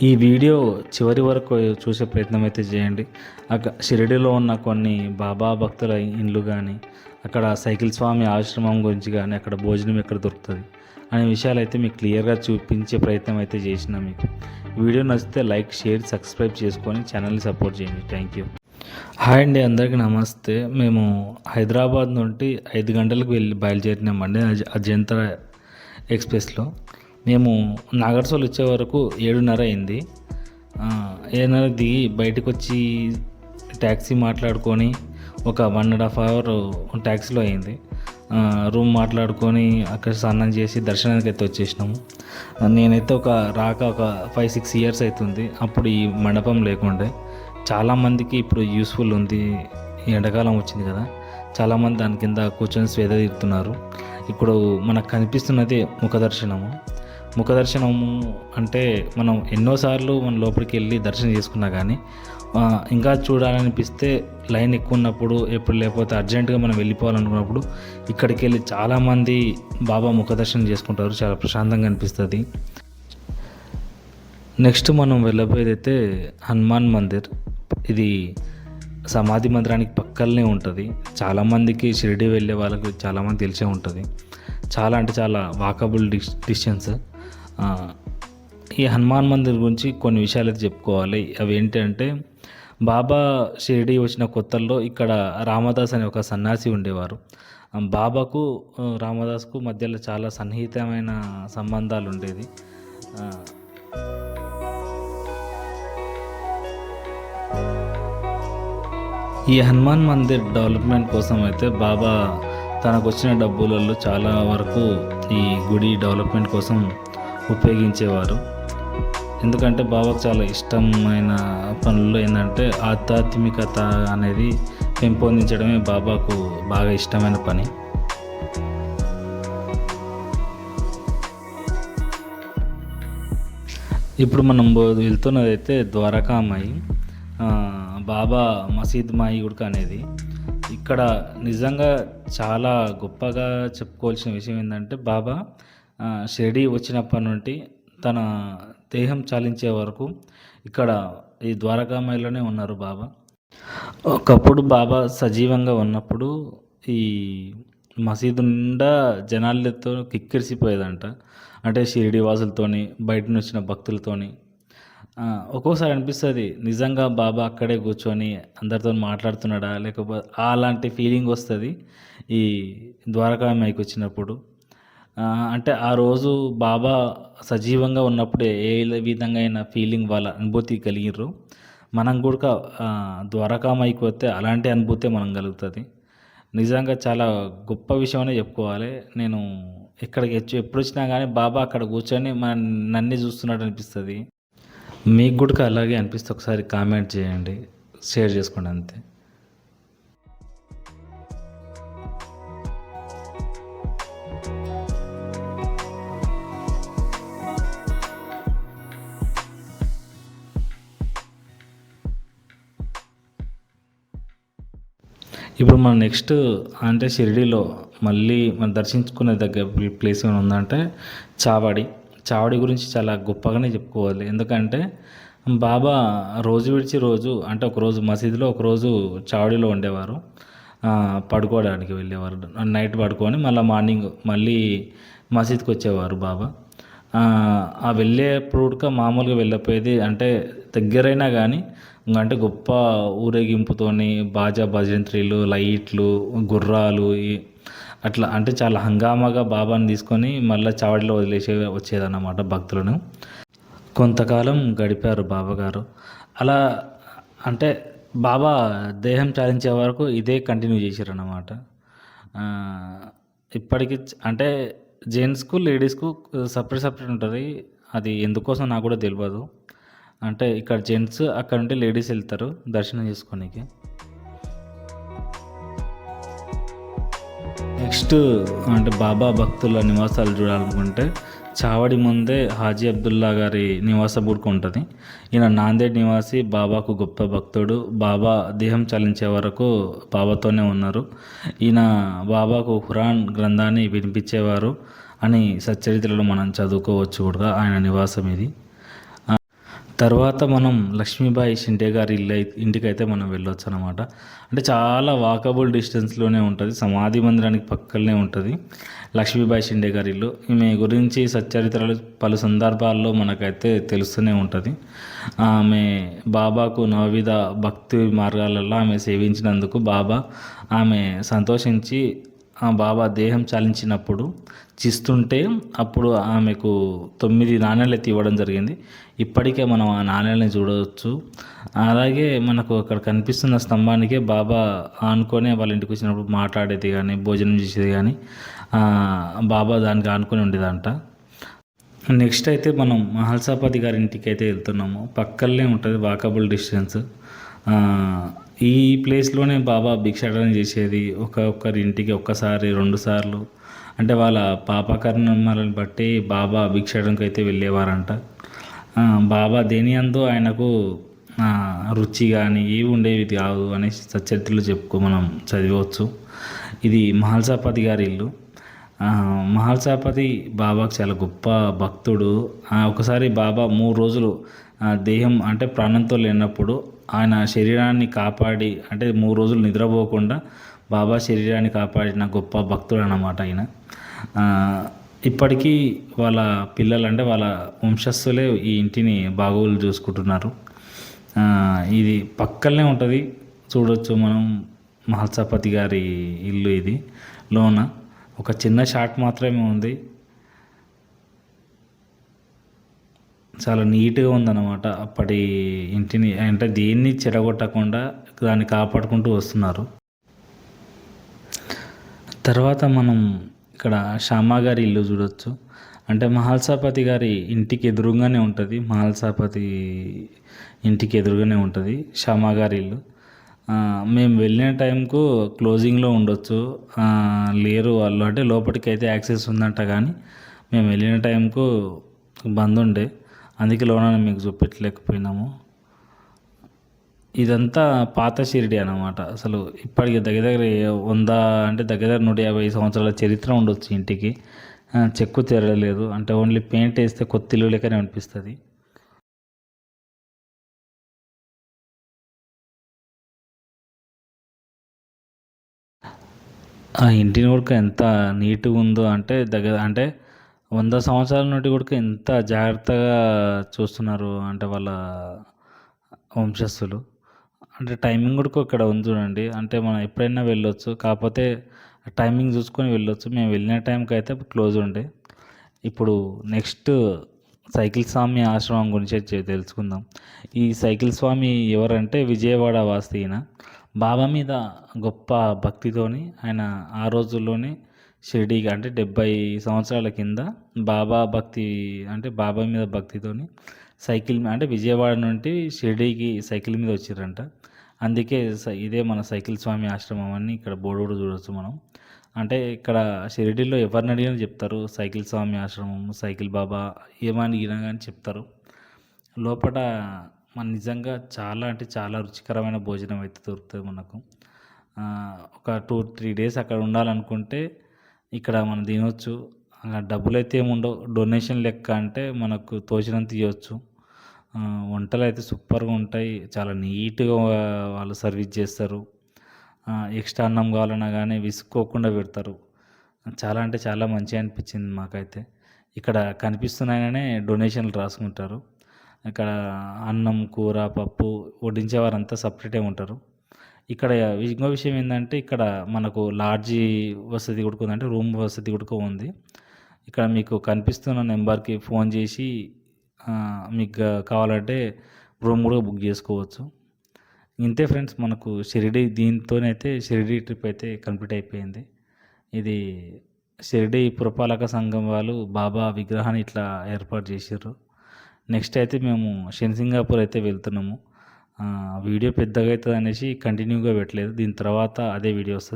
ఈ వీడియో చివరి వరకు చూసే ప్రయత్నం అయితే చేయండి. అక్కడ షిరిడిలో ఉన్న కొన్ని బాబా భక్తుల ఇండ్లు కానీ అక్కడ సైకిల్ స్వామి ఆశ్రమం గురించి కానీ అక్కడ భోజనం ఎక్కడ దొరుకుతుంది అనే విషయాలు అయితే మీకు క్లియర్గా చూపించే ప్రయత్నం అయితే చేసిన మీకు. వీడియో నచ్చితే లైక్ షేర్ సబ్స్క్రైబ్ చేసుకొని ఛానల్ని సపోర్ట్ చేయండి. Thank you. హాయ్ అండి అందరికీ నమస్తే. మేము హైదరాబాద్ నుండి ఐదు గంటలకు వెళ్ళి బయలుదేరినామండి అజంతర ఎక్స్ప్రెస్లో. మేము నాగర్సోల్ వచ్చే వరకు ఏడున్నర అయింది. ఏడున్నర దిగి బయటకు వచ్చి ట్యాక్సీ మాట్లాడుకొని ఒక వన్ అండ్ హాఫ్ అవర్ ట్యాక్సీలో అయింది. రూమ్ మాట్లాడుకొని అక్కడ స్నానం చేసి దర్శనానికి అయితే వచ్చేసినాము. నేనైతే ఒక రాక ఒక ఫైవ్ సిక్స్ ఇయర్స్ అవుతుంది. అప్పుడు ఈ మండపం లేకుండే. చాలామందికి ఇప్పుడు యూస్ఫుల్ ఉంది. ఈ ఎండాకాలం వచ్చింది కదా. చాలామంది దాని కింద కూర్చొని స్వేద తీరుతున్నారు. ఇప్పుడు మనకు కనిపిస్తున్నది ముఖ దర్శనము ముఖ దర్శనము అంటే మనం ఎన్నోసార్లు మన లోపలికి వెళ్ళి దర్శనం చేసుకున్నా కానీ ఇంకా చూడాలనిపిస్తే లైన్ ఎక్కువ ఉన్నప్పుడు ఎప్పుడు లేకపోతే అర్జెంటుగా మనం వెళ్ళిపోవాలనుకున్నప్పుడు ఇక్కడికి వెళ్ళి చాలామంది బాబా ముఖ దర్శనం చేసుకుంటారు. చాలా ప్రశాంతంగా అనిపిస్తుంది. నెక్స్ట్ మనం వెళ్ళబోయేది అయితే హనుమాన్ మందిర్. ఇది సమాధి మందిరానికి పక్కనే ఉంటుంది. చాలామందికి షిరిడి వెళ్ళే వాళ్ళకి చాలామంది తెలిసే ఉంటుంది. చాలా అంటే చాలా వాకబుల్ డిస్ డిస్టెన్స్. ఈ హనుమాన్ మందిర్ గురించి కొన్ని విషయాలు అయితే చెప్పుకోవాలి. అవి ఏంటంటే బాబా షిరిడి వచ్చిన కొత్తల్లో ఇక్కడ రామదాస్ అనే ఒక సన్యాసి ఉండేవారు. బాబాకు రామదాస్కు మధ్యలో చాలా సన్నిహితమైన సంబంధాలు ఉండేది. ఈ హనుమాన్ మందిర్ డెవలప్మెంట్ కోసం అయితే బాబా తనకు వచ్చిన డబ్బులలో చాలా వరకు ఈ గుడి డెవలప్మెంట్ కోసం ఉపయోగించేవారు. ఎందుకంటే బాబాకు చాలా ఇష్టమైన పనుల్లో ఏంటంటే ఆధ్యాత్మికత అనేది పెంపొందించడమే బాబాకు బాగా ఇష్టమైన పని. ఇప్పుడు మనం వెళ్తున్నదైతే వెళ్తున్నది అయితే ద్వారకామాయి బాబా మసీద్ మాయి ఉడక అనేది. ఇక్కడ నిజంగా చాలా గొప్పగా చెప్పుకోవాల్సిన విషయం ఏంటంటే బాబా షిరిడి వచ్చినప్పటి నుండి తన దేహం చాలించే వరకు ఇక్కడ ఈ ద్వారకామాయిలోనే ఉన్నారు బాబా. ఒకప్పుడు బాబా సజీవంగా ఉన్నప్పుడు ఈ మసీదు నిండా జనాలతో కిక్కిరిసిపోయేదంట. అంటే షిరిడి వాసులతోని బయట నుంచి వచ్చిన భక్తులతోని. ఒక్కోసారి అనిపిస్తుంది నిజంగా బాబా అక్కడే కూర్చొని అందరితో మాట్లాడుతున్నాడా? లేకపోతే అలాంటి ఫీలింగ్ వస్తుంది ఈ ద్వారకామాయికి వచ్చినప్పుడు. అంటే ఆ రోజు బాబా సజీవంగా ఉన్నప్పుడే ఏ విధంగా అయిన ఫీలింగ్ వాళ్ళ అనుభూతి కలిగిర్రు. మనం కూడా ఆ, ద్వారకామాయికి వస్తే అలాంటి అనుభూతే మనం కలుగుతుంది. నిజంగా చాలా గొప్ప విషయం చెప్పుకోవాలి. నేను ఇక్కడికి వచ్చి ఎప్పుడు వచ్చినా కానీ బాబా అక్కడ కూర్చొని మన నన్ను చూస్తున్నట్టు అనిపిస్తుంది. మీకు కూడా అలాగే అనిపిస్తే ఒకసారి కామెంట్ చేయండి. షేర్ చేసుకోండి అంతే. ఇప్పుడు మనం నెక్స్ట్ అంటే షిరిడీలో మళ్ళీ మనం దర్శించుకునే దగ్గర ప్లేస్ ఏమైనా ఉందంటే చావడి. చావడి గురించి చాలా గొప్పగానే చెప్పుకోవాలి. ఎందుకంటే బాబా రోజు విడిచి రోజు అంటే ఒకరోజు మసీదులో ఒకరోజు చావడిలో ఉండేవారు. పడుకోవడానికి వెళ్ళేవారు. నైట్ పడుకొని మళ్ళీ మార్నింగ్ మళ్ళీ మసీద్కి వచ్చేవారు బాబా. ఆ, వెళ్ళే వెళ్ళేప్పుడు మామూలుగా వెళ్ళపోయేది అంటే దగ్గరైనా కానీ అంటే గొప్ప ఊరేగింపుతోని బాజా భజంత్రీలు లైట్లు గుర్రాలు అట్లా అంటే చాలా హంగామాగా బాబాని తీసుకొని మళ్ళీ చావడిలో వదిలేసే వచ్చేదన్నమాట భక్తులను. కొంతకాలం గడిపారు బాబాగారు అలా అంటే బాబా దేహం చాలించే వరకు ఇదే కంటిన్యూ చేశారన్నమాట. ఇప్పటికి అంటే జెంట్స్కు లేడీస్కు సపరేట్ సపరేట్ ఉంటుంది. అది ఎందుకోసం నాకు కూడా తెలియదు అంటే ఇక్కడ జెంట్స్ అక్కడ నుండి లేడీస్ వెళ్తారు దర్శనం చేసుకోనికి. నెక్స్ట్ అంటే బాబా భక్తుల నివాసాలు చూడాలనుకుంటే చావడి ముందే హాజీ అబ్దుల్లా గారి నివాస బుడ్కు ఉంటుంది. ఈయన నాందేడ్ నివాసి బాబాకు గొప్ప భక్తుడు. బాబా దేహం చలించే వరకు బాబాతోనే ఉన్నారు. ఈయన బాబాకు ఖురాన్ గ్రంథాన్ని వినిపించేవారు అని సచ్చరిత్రలో మనం చదువుకోవచ్చు కూడా ఆయన నివాసం ఇది. తర్వాత మనం లక్ష్మీబాయి షిండే గారి ఇల్లు అయి- ఇంటికైతే మనం వెళ్ళొచ్చు అనమాట అంటే చాలా వాకబుల్ డిస్టెన్స్లోనే ఉంటుంది సమాధి మందిరానికి పక్కనే ఉంటుంది లక్ష్మీబాయి షిండే గారి ఇల్లు. ఈమె గురించి సచ్చరిత్రలు పలు సందర్భాల్లో మనకైతే తెలుస్తూనే ఉంటుంది. ఆమె బాబాకు నవవిధ భక్తి మార్గాలలో ఆమె సేవించినందుకు బాబా ఆమె సంతోషించి ఆ బాబా దేహం చాలించినప్పుడు చిస్తుంటే అప్పుడు ఆమెకు తొమ్మిది నాణ్యాలు ఎత్తి ఇవ్వడం జరిగింది. ఇప్పటికే మనం ఆ నాణ్యాలని చూడవచ్చు అలాగే మనకు అక్కడ కనిపిస్తున్న స్తంభానికే బాబా ఆనుకొని వాళ్ళ ఇంటికి వచ్చినప్పుడు మాట్లాడేది కానీ భోజనం చేసేది కానీ బాబా దానికి ఆనుకొని ఉండేదంట. నెక్స్ట్ అయితే మనం మహల్సాపతి గారి ఇంటికి అయితే వెళ్తున్నాము. పక్కనే ఉంటుంది వాకబుల్ డిస్టెన్స్. ఈ ప్లేస్లోనే బాబా భిక్షాటన చేసేది. ఒక ఒక్కరి ఇంటికి ఒక్కసారి రెండు సార్లు. అంటే వాళ్ళ పాపకర్మలను బట్టి బాబా భిక్షాటనకు అయితే వెళ్ళేవారంట. బాబా దేని అందు ఆయనకు రుచి కానీ ఏవి ఉండేవి కాదు అనేసి సచరిత్రలు చెప్పుకో మనం చదివచ్చు. ఇది మహల్సాపతి గారి ఇల్లు. మహల్సాపతి బాబాకు చాలా గొప్ప భక్తుడు. ఒకసారి బాబా మూడు రోజులు దేహం అంటే ప్రాణంతో లేనప్పుడు ఆయన శరీరాన్ని కాపాడి అంటే మూడు రోజులు నిద్రపోకుండా బాబా శరీరాన్ని కాపాడిన గొప్ప భక్తుడు అన్నమాట ఆయన ఇప్పటికీ వాళ్ళ పిల్లలు అంటే వాళ్ళ వంశస్థులే ఈ ఇంటిని బాగోలు చూసుకుంటున్నారు. ఇది పక్కనే ఉంటుంది. చూడొచ్చు మనం మహల్సాపతి గారి ఇల్లు ఇది లోన. ఒక చిన్న షాట్ మాత్రమే ఉంది. చాలా నీట్గా ఉందన్నమాట. అప్పటి ఇంటిని అంటే దేన్ని చెడగొట్టకుండా దాన్ని కాపాడుకుంటూ వస్తున్నారు. తర్వాత మనం ఇక్కడ శ్యామా గారి ఇల్లు చూడొచ్చు. అంటే మహల్సాపతి గారి ఇంటికి ఎదురుగానే ఉంటుంది. మహల్సాపతి ఇంటికి ఎదురుగానే ఉంటుంది శ్యామా గారి ఇల్లు. మేము వెళ్ళిన టైంకు క్లోజింగ్లో ఉండొచ్చు. లేరు వాళ్ళు. అంటే లోపలికి అయితే యాక్సెస్ ఉందంట కానీ మేము వెళ్ళిన టైంకు బంద్ ఉండే. అందుకే లోనని మీకు చూపెట్టలేకపోయినాము. ఇదంతా పాత షిరిడి అనమాట అసలు ఇప్పటికి దగ్గర దగ్గర వంద అంటే దగ్గర దగ్గర నూట యాభై సంవత్సరాల చరిత్ర ఉండొచ్చు ఇంటికి. చెక్కు తెరలేదు. అంటే ఓన్లీ పెయింట్ వేస్తే కొత్త ఇల్లు లెక్కనే అనిపిస్తుంది. ఆ ఇంటిని కూడా ఎంత నీట్గా ఉందో అంటే దగ్గర అంటే వంద సంవత్సరాల నుండి కూడా ఎంత జాగ్రత్తగా చూస్తున్నారు అంటే వాళ్ళ వంశస్థులు. అంటే టైమింగ్ కూడా ఇక్కడ ఉంది చూడండి. అంటే మనం ఎప్పుడైనా వెళ్ళొచ్చు. కాకపోతే టైమింగ్ చూసుకొని వెళ్ళొచ్చు. మేము వెళ్ళిన టైంకి అయితే క్లోజ్ ఉండే. ఇప్పుడు నెక్స్ట్ సైకిల్ స్వామి ఆశ్రమం గురించి తెలుసుకుందాం. ఈ సైకిల్ స్వామి ఎవరంటే విజయవాడ వాసి ఈయన. బాబా మీద గొప్ప భక్తితోని ఆయన ఆ రోజుల్లోనే షిరిడీకి అంటే డెబ్బై సంవత్సరాల కింద బాబా భక్తి అంటే బాబా మీద భక్తితోని సైకిల్ అంటే విజయవాడ నుండి షిరిడీకి సైకిల్ మీద వచ్చిర్రంట. అందుకే ఇదే మన సైకిల్ స్వామి ఆశ్రమం అని ఇక్కడ బోర్డు కూడా చూడవచ్చు మనం. అంటే ఇక్కడ షిరిడీలో ఎవరిని అడిగినా చెప్తారు సైకిల్ స్వామి ఆశ్రమం సైకిల్ బాబా ఏమని అడిగినా కానీ చెప్తారు. లోపల మన నిజంగా చాలా అంటే చాలా రుచికరమైన భోజనం అయితే దొరుకుతుంది మనకు. ఒక టూ త్రీ డేస్ అక్కడ ఉండాలనుకుంటే ఇక్కడ మనం తినవచ్చు డబ్బులు అయితే ఏముండవు. డొనేషన్ లెక్క అంటే మనకు తోచినంత ఇవ్వచ్చు వంటలు అయితే సూపర్గా ఉంటాయి. చాలా నీట్గా వాళ్ళు సర్వీస్ చేస్తారు. ఎక్స్ట్రా అన్నం కావాలన్నా కానీ విసుక్కోకుండా పెడతారు. చాలా అంటే చాలా మంచిగా అనిపించింది మాకైతే. ఇక్కడ కనిపిస్తున్నాయనే డొనేషన్లు రాసుకుంటారు. ఇక్కడ అన్నం కూర పప్పు వడ్డించేవారంతా సపరేటే ఉంటారు. ఇక్కడ ఇంకో విషయం ఏంటంటే ఇక్కడ మనకు లాడ్జీ వసతి కొడుకు ఉందంటే అంటే రూమ్ వసతి కొడుకు ఉంది. ఇక్కడ మీకు కనిపిస్తున్న నెంబర్కి ఫోన్ చేసి మీకు కావాలంటే రూమ్ కూడా బుక్ చేసుకోవచ్చు. ఇంతే ఫ్రెండ్స్ మనకు షిరిడి దీంతోనైతే షిరిడి ట్రిప్ అయితే కంప్లీట్ అయిపోయింది. ఇది షిరిడి పురపాలక సంఘం వాళ్ళు బాబా విగ్రహాన్ని ఇట్లా ఏర్పాటు చేశారు నెక్స్ట్ అయితే మేము షెన్సింగాపూర్ అయితే వెళ్తున్నాము. వీడియో పెద్దగా అవుతుంది అనేసి కంటిన్యూగా పెట్టలేదు. దీని తర్వాత అదే వీడియో వస్తుంది.